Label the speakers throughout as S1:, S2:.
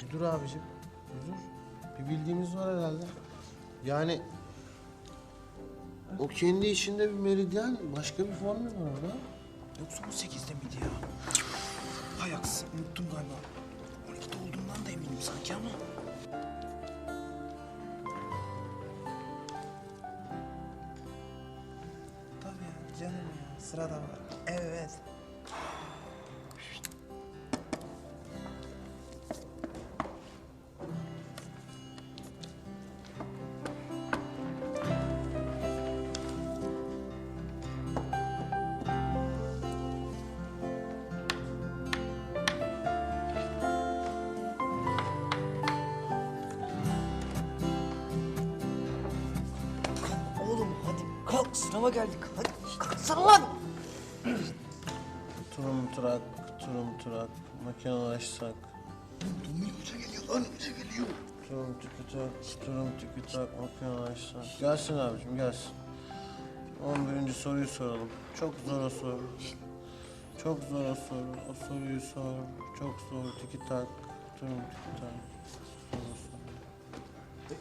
S1: Dur abicim. Dur. Bir bildiğimiz var herhalde. Yani o kendi içinde bir meridyen, başka bir formül var orada.
S2: Yoksa 18'de miydi ya? Hay aksi unuttum galiba. 12'de olduğundan da eminim sanki ama. Tabii ya canım ya sırada var. Evet. Sınava geldik. Hadi kalksana lan.
S1: Turum turak, turum turak, makinalaşsak.
S2: Domino Hoca geliyor lan hoca geliyor.
S1: Turum tükü tak, turum tükü tak, makinalaşsak. Gelsin abicim gelsin. 11. soruyu soralım. Çok zor o soru. Çok zor o soru. O soruyu sor. Çok zor. Tiki tak, turum tiki tak. Soru.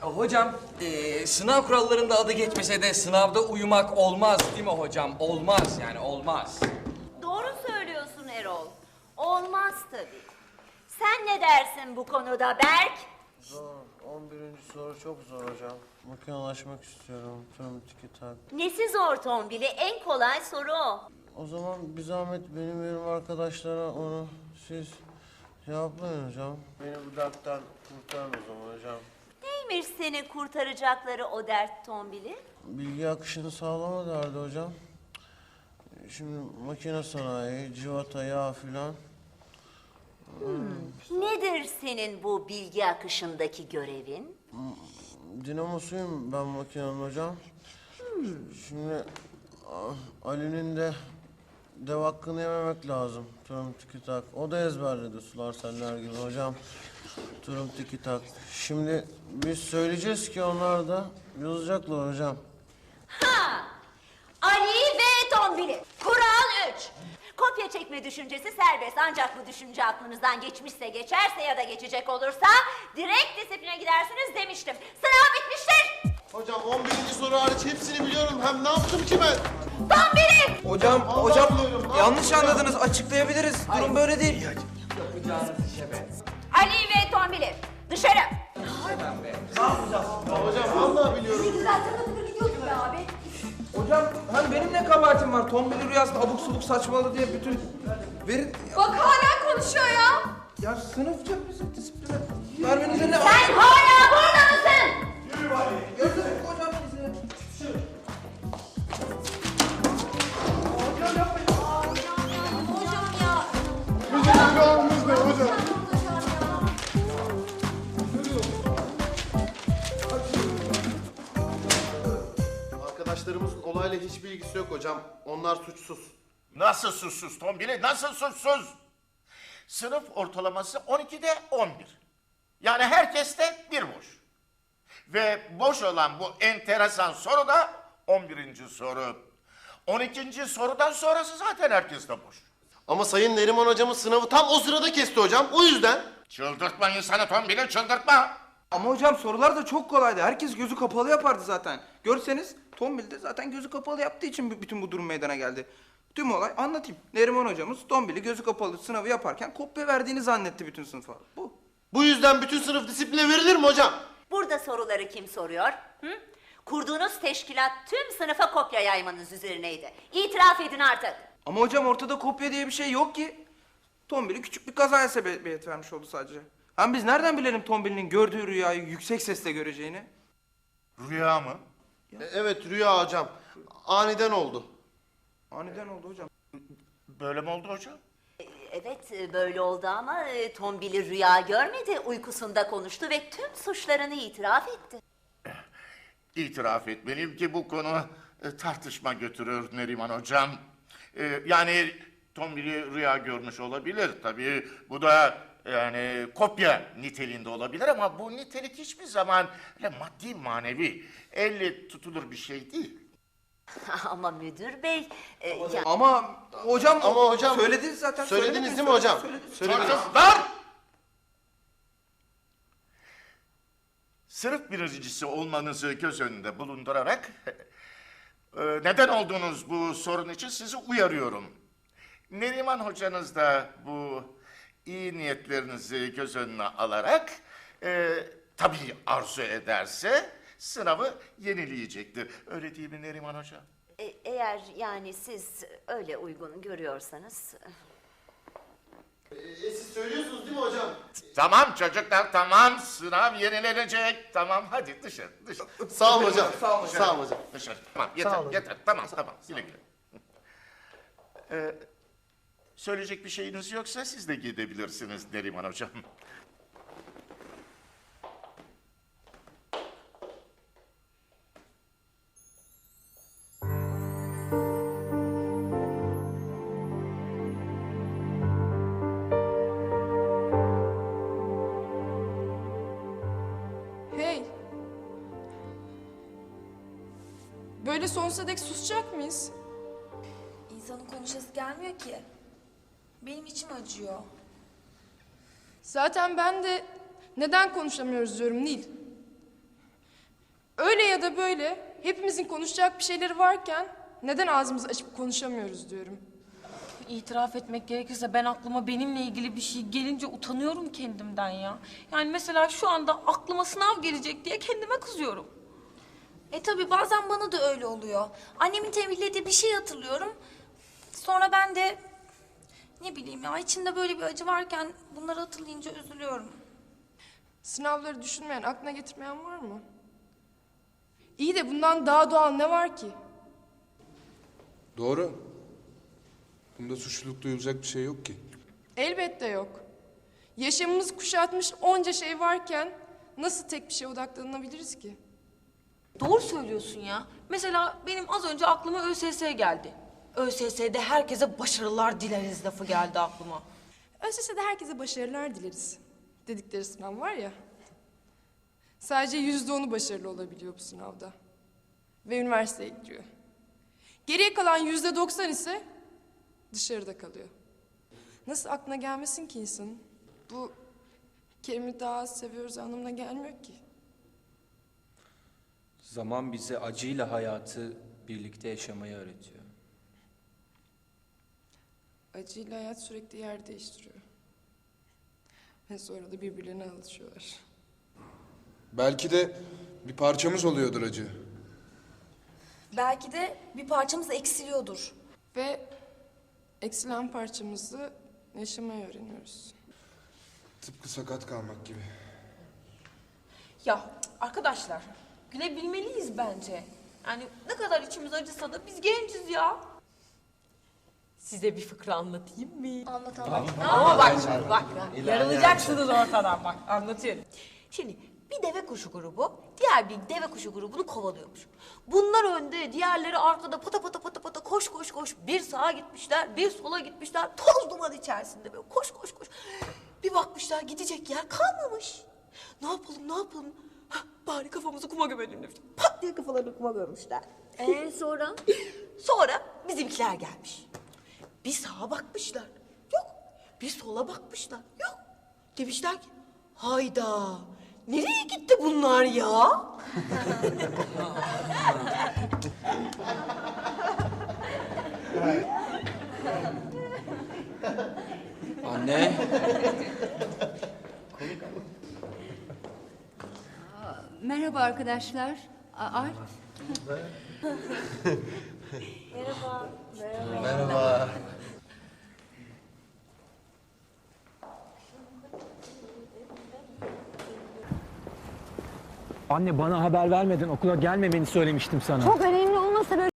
S3: Hocam, e, sınav kurallarında adı geçmese de sınavda uyumak olmaz değil mi hocam? Olmaz yani olmaz.
S4: Doğru söylüyorsun Erol. Olmaz tabii. Sen ne dersin bu konuda Berk?
S1: Zor. 11. soru çok zor hocam. Makinalaşmak istiyorum. Turum tiki tak.
S4: Nesi zor Tombili? En kolay soru o.
S1: O zaman bir zahmet benim benim arkadaşlara onu siz cevaplayın hocam. Beni bu dertten kurtarın o zaman hocam.
S4: Neymiş seni kurtaracakları o dert Tombili?
S1: Bilgi akışını sağlama derdi hocam. Şimdi makine sanayi, civata, yağ filan.
S4: Nedir senin bu bilgi akışındaki görevin?
S1: Dinamosuyum ben makinenin hocam. Şimdi ah, Ali'nin de dev hakkını yememek lazım. Turum tiki tak. O da ezberledi sular seller gibi hocam. Turum tiki tak. Şimdi biz söyleyeceğiz ki onlar da yazacaklar hocam.
S4: Ha! Ali ve Tombili. Kural 3. Kopya çekme düşüncesi serbest ancak bu düşünce aklınızdan geçmişse geçerse ya da geçecek olursa direkt disipline gidersiniz demiştim. Sınav bitmiştir.
S5: Hocam 11. soru hariç hepsini biliyorum. Hem ne yaptım ki ben?
S2: Hocam,
S5: Allah
S2: hocam yanlış anladınız. Açıklayabiliriz. Durum böyle değil.
S4: Ali ve Tombili dışarı.
S5: Hocam vallahi biliyorum.
S2: Hocam hem benim ne kabahatim var? Tombili rüyasında abuk subuk saçmaladı diye bütün verin...
S6: Bak hala konuşuyor ya.
S2: Ya sınıfça bizim disipline. Merve'nize ne...
S4: Sen hala burada mısın?
S2: Bizi?
S6: Hocam
S5: Olayla hiçbir ilgisi yok hocam. Onlar suçsuz.
S7: Nasıl suçsuz Tombili? Nasıl suçsuz? Sınıf ortalaması 12'de 11. Yani herkeste bir boş. Ve boş olan bu enteresan soru da 11. soru. 12. sorudan sonrası zaten herkeste boş.
S5: Ama Sayın Neriman hocamız sınavı tam o sırada kesti hocam. O yüzden.
S7: Çıldırtma insanı Tombili çıldırtma.
S2: Ama hocam sorular da çok kolaydı. Herkes gözü kapalı yapardı zaten. Görseniz Tombil de zaten gözü kapalı yaptığı için b- bütün bu durum meydana geldi. Tüm olay anlatayım. Neriman hocamız Tombil'i gözü kapalı sınavı yaparken kopya verdiğini zannetti bütün sınıfa. Bu.
S5: Bu yüzden bütün sınıf disipline verilir mi hocam?
S4: Burada soruları kim soruyor? Hı? Kurduğunuz teşkilat tüm sınıfa kopya yaymanız üzerineydi. İtiraf edin artık.
S2: Ama hocam ortada kopya diye bir şey yok ki. Tombil'i küçük bir kazaya sebebiyet vermiş oldu sadece. Hem biz nereden bilelim Tombil'in gördüğü rüyayı yüksek sesle göreceğini?
S7: Rüya mı?
S5: E, Evet rüya hocam. Aniden oldu.
S2: Aniden oldu hocam.
S7: Böyle mi oldu hocam?
S4: Evet e, böyle oldu ama e, Tombili rüya görmedi. Uykusunda konuştu ve tüm suçlarını itiraf etti.
S7: İtiraf etmeliyim ki bu konu e, tartışma götürür Neriman Hocam. E, yani Tombili rüya görmüş olabilir tabii. Bu da yani kopya niteliğinde olabilir ama bu nitelik hiçbir zaman öyle maddi manevi elle tutulur bir şey değil.
S4: ama müdür bey... e, ya-
S2: Ama hocam
S5: Ama hocam-
S2: söylediniz zaten.
S5: Söylediniz
S2: söylediniz,
S5: değil mi hocam?
S2: söylediniz.
S5: Söylediniz.
S7: Çocuklar! sınıf birincisi olmanızı göz önünde bulundurarak e, neden olduğunuz bu sorun için sizi uyarıyorum. Neriman hocanız da bu iyi niyetlerinizi göz önüne alarak e, tabii arzu ederse sınavı yenileyecektir. Öyle değil mi Neriman Hoca?
S4: E, eğer yani siz öyle uygun görüyorsanız...
S5: E, siz söylüyorsunuz değil mi hocam?
S7: Tamam çocuklar tamam sınav yenilenecek. Tamam hadi dışarı dışarı.
S5: Sağ olun hocam.
S2: Sağ olun hocam.
S5: Sağ olun hocam.
S7: Dışarı. Tamam yeter yeter tamam tamam güle güle. Ee, söyleyecek bir şeyiniz yoksa siz de gidebilirsiniz Neriman Hocam.
S6: Hey. Böyle sonsuza dek susacak mıyız?
S8: İnsanın konuşası gelmiyor ki. Benim içim acıyor.
S6: Zaten ben de neden konuşamıyoruz diyorum Nil. Öyle ya da böyle hepimizin konuşacak bir şeyleri varken neden ağzımızı açıp konuşamıyoruz diyorum.
S9: İtiraf etmek gerekirse ben aklıma benimle ilgili bir şey gelince utanıyorum kendimden ya. Yani mesela şu anda aklıma sınav gelecek diye kendime kızıyorum.
S8: E tabi bazen bana da öyle oluyor. Annemin tembihlediği bir şey hatırlıyorum. Sonra ben de ne bileyim ya içimde böyle bir acı varken bunları hatırlayınca üzülüyorum.
S6: Sınavları düşünmeyen, aklına getirmeyen var mı? İyi de bundan daha doğal ne var ki?
S10: Doğru. Bunda suçluluk duyulacak bir şey yok ki.
S6: Elbette yok. Yaşamımız kuşatmış onca şey varken nasıl tek bir şeye odaklanabiliriz ki?
S9: Doğru söylüyorsun ya. Mesela benim az önce aklıma ÖSS geldi. ÖSS'de herkese başarılar dileriz lafı geldi aklıma.
S6: ÖSS'de herkese başarılar dileriz. Dedikleri sınav var ya. Sadece yüzde onu başarılı olabiliyor bu sınavda. Ve üniversiteye gidiyor. Geriye kalan yüzde doksan ise dışarıda kalıyor. Nasıl aklına gelmesin ki insanın? Bu Kerim'i daha az seviyoruz anlamına gelmiyor ki.
S11: Zaman bize acıyla hayatı birlikte yaşamayı öğretiyor.
S6: Acıyla hayat sürekli yer değiştiriyor. Ve sonra da birbirlerine alışıyorlar.
S10: Belki de bir parçamız oluyordur acı.
S8: Belki de bir parçamız eksiliyordur.
S6: Ve eksilen parçamızı yaşamayı öğreniyoruz.
S10: Tıpkı sakat kalmak gibi.
S9: Ya arkadaşlar gülebilmeliyiz bence. Yani ne kadar içimiz acısa da biz genciz ya. Size bir fıkra anlatayım mı?
S8: Anlatamam.
S9: Ama bak şimdi bak. Yarılacaksınız ortadan bak. Anlatıyorum. Şimdi bir deve kuşu grubu diğer bir deve kuşu grubunu kovalıyormuş. Bunlar önde, diğerleri arkada pata pata pata pata koş koş koş. Bir sağa gitmişler, bir sola gitmişler. Toz duman içerisinde böyle koş koş koş. Bir bakmışlar gidecek yer kalmamış. Ne yapalım, ne yapalım? Hah, bari kafamızı kuma gömelim demiş. Pat diye kafalarını kuma gömmüşler.
S4: Ee, sonra?
S9: Sonra bizimkiler gelmiş. Bir sağa bakmışlar. Yok. Bir sola bakmışlar. Yok. Demişler ki hayda nereye gitti bunlar ya?
S11: Anne,
S6: Merhaba arkadaşlar. Alp.
S11: anne bana haber vermeden okula gelmemeni söylemiştim sana.
S4: Çok önemli olmasa böyle